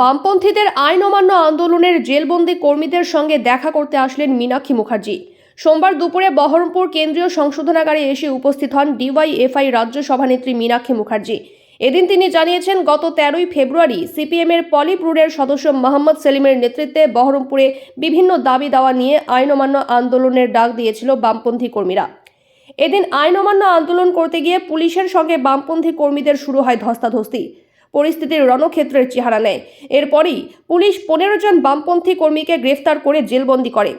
বামপন্থীদের আইন অমান্য আন্দোলনের জেলবন্দি কর্মীদের সঙ্গে দেখা করতে আসলেন মীনাক্ষী মুখার্জি। সোমবার দুপুরে বহরমপুর কেন্দ্রীয় সংশোধনাগারে এসে উপস্থিত হন ডিওয়াইএফআই রাজ্য সভানেত্রী মীনাক্ষী মুখার্জি। এদিন তিনি জানিয়েছেন, গত তেরোই ফেব্রুয়ারি সিপিএমের পলিব্রুডের সদস্য মোহাম্মদ সেলিমের নেতৃত্বে বহরমপুরে বিভিন্ন দাবি দাওয়া নিয়ে আইন অমান্য আন্দোলনের ডাক দিয়েছিল বামপন্থী কর্মীরা। এদিন আইন অমান্য আন্দোলন করতে গিয়ে পুলিশের সঙ্গে বামপন্থী কর্মীদের শুরু হয় ধস্তাধস্তি। পরিস্থিতির রণক্ষেত্রের চেহারা নেয়। এরপরই পুলিশ পনেরো জন বামপন্থী কর্মীকে গ্রেফতার করে জেলবন্দি করে।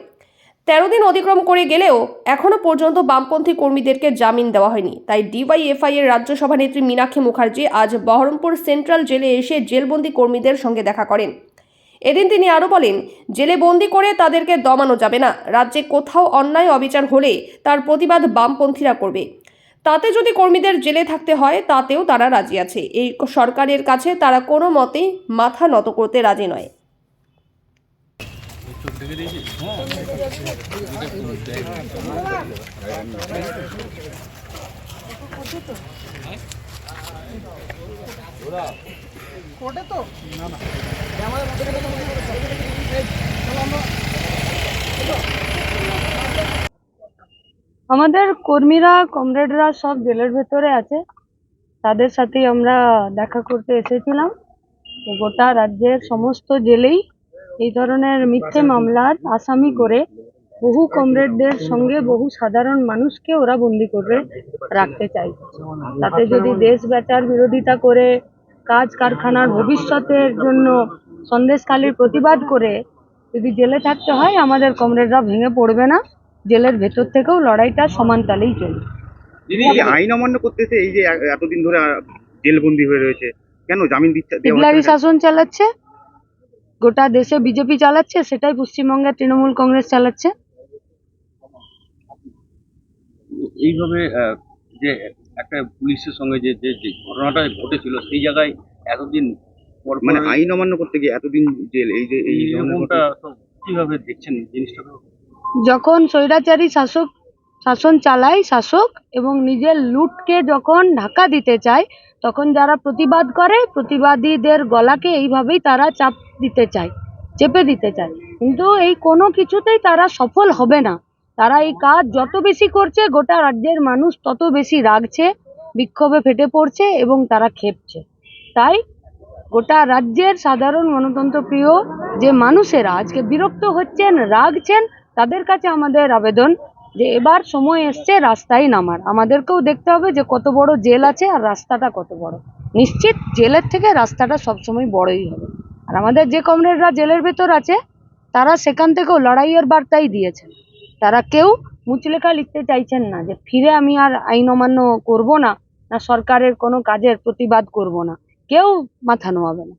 তেরো দিন অতিক্রম করে গেলেও এখনও পর্যন্ত বামপন্থী কর্মীদেরকে জামিন দেওয়া হয়নি। তাই ডিওয়াইএফআই এর রাজ্য সভানেত্রী মীনাক্ষী মুখার্জি আজ বহরমপুর সেন্ট্রাল জেলে এসে জেলবন্দি কর্মীদের সঙ্গে দেখা করেন। এদিন তিনি আরও বলেন, জেলে বন্দি করে তাদেরকে দমানো যাবে না। রাজ্যে কোথাও অন্যায় অবিচার হলে তার প্রতিবাদ বামপন্থীরা করবে। তাতে যদি কর্মীদের জেলে থাকতে হয়, তাতেও তারা রাজি আছে। এই সরকারের কাছে তারা কোনো মতেই মাথা নত করতে রাজি নয়। আমাদের কর্মীরা কমরেডরা সব জেলের ভেতরে আছে। তাদের সাথেই আমরা দেখা করতে এসেছিলাম। গোটা রাজ্যের সমস্ত জেলেই এই ধরনের মিথ্যে মামলার আসামি করে বহু কমরেডদের সঙ্গে বহু সাধারণ মানুষকে ওরা বন্দি করে রাখতে চাই তাতে যদি দেশ বেচার বিরোধিতা করে কাজ কারখানার ভবিষ্যতের জন্য সন্দেশখালির প্রতিবাদ করে যদি জেলে থাকতে হয় আমাদের কমরেডরা ভেঙে পড়বে না। জেলের ভেতর থেকেও লড়াইটা দিদি এই যে আইন অমান্য করতেছে এই যে এতদিন ধরে জেলবন্দি হয়ে রয়েছে। কেন জামিন দিচ্ছে? শাসন চালাচ্ছে গোটা দেশে বিজেপি চালাচ্ছে সেটাই পশ্চিমবঙ্গে তৃণমূল কংগ্রেস চালাচ্ছে। এইভাবে আহ, যে একটা পুলিশের সঙ্গে যে যে ঘটনাটা ঘটেছিল সেই জায়গায় এতদিন মানে আইন অমান্য করতে গিয়ে এতদিন জেল এই যে এই কীভাবে দেখছেন জিনিসটা যখন স্বৈরাচারী শাসক শাসন চালায় শাসক এবং নিজের লুটকে যখন ঢাকা দিতে চায়, তখন যারা প্রতিবাদ করে, প্রতিবাদীদের গলাকে এইভাবেই তারা চাপ দিতে চায়, চেপে দিতে চায়। কিন্তু এই কোনো কিছুতেই তারা সফল হবে না। তারা এই কাজ যত বেশি করছে, গোটা রাজ্যের মানুষ তত বেশি রাগছে, বিক্ষোভে ফেটে পড়ছে এবং তারা খেপছে তাই গোটা রাজ্যের সাধারণ গণতন্ত্র প্রিয় যে মানুষেরা আজকে বিরক্ত হচ্ছেন, রাগছেন তাদের কাছে আমাদের আবেদন যে এবার সময় এসছে, রাস্তায় নামার। আমাদেরকেও দেখতে হবে যে কত বড় জেল আছে আর রাস্তাটা কত বড়। নিশ্চিত জেলের থেকে রাস্তাটা সবসময় বড়ই হবে। আর আমাদের যে কমরেডরা জেলের ভেতর আছে, তারা সেখান থেকেও লড়াইয়ের বার্তাই দিয়েছেন। তারা কেউ মুচলেখা লিখতে চাইছেন না যে ফিরে আমি আর আইন অমান্য করব না না সরকারের কোনো কাজের প্রতিবাদ করব না। কেউ মাথা নোয়াবে না।